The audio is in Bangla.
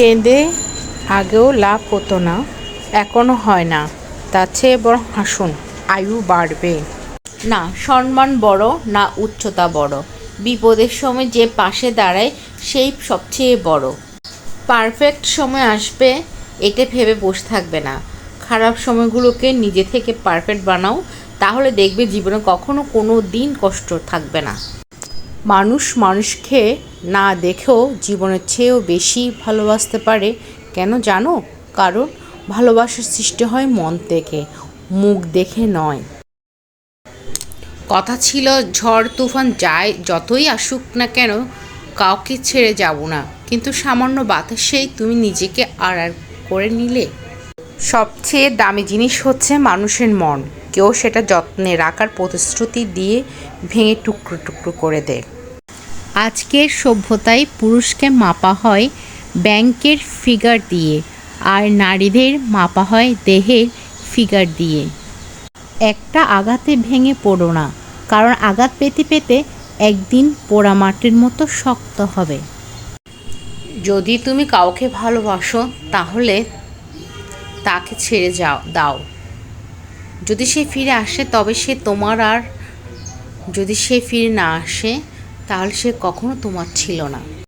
কেঁদে আগেও লাভ হতো না এখনও হয় না। তার চেয়ে বরং হাসুন, আয়ু বাড়বে। না, সম্মান বড়, না উচ্চতা বড়। বিপদের সময় যে পাশে দাঁড়ায়, সেই সবচেয়ে বড়। পারফেক্ট সময় আসবে এটা ভেবে বসে থাকবে না। খারাপ সময়গুলোকে নিজে থেকে পারফেক্ট বানাও, তাহলে দেখবে জীবনে কখনো কোনো দিন কষ্ট থাকবে না। মানুষ মানুষকে না দেখেও জীবনের চেয়েও বেশি ভালোবাসতে পারে। কেন জানো? কারণ ভালোবাসার সৃষ্টি হয় মন থেকে, মুখ দেখে নয়। কথা ছিল, ঝড়, তুফান যায় যতই আসুক না কেন কাউকে ছেড়ে যাব না। কিন্তু সামান্য বাতাসেই তুমি নিজেকে আড়াল করে নিলে। সবচেয়ে দামি জিনিস হচ্ছে মানুষের মন। কেউ সেটা যত্নে রাখার প্রতিশ্রুতি দিয়ে ভেঙে টুকরো টুকরো করে দেয়। আজকের সভ্যতায় পুরুষকে মাপা হয় ব্যাংকের ফিগার দিয়ে আর নারীদের মাপা হয় দেহের ফিগার দিয়ে। একটা আঘাতে ভেঙে পড়ো না, কারণ আঘাত পেতে পেতে একদিন পোড়া মাটির মতো শক্ত হবে। যদি তুমি কাউকে ভালোবাসো, তাহলে তাকে ছেড়ে যাও, দাও। যদি সে ফিরে আসে, তবে সে তোমার আর যদি সে ফিরে না আসে তাহলে সে কখনো তোমার ছিল না।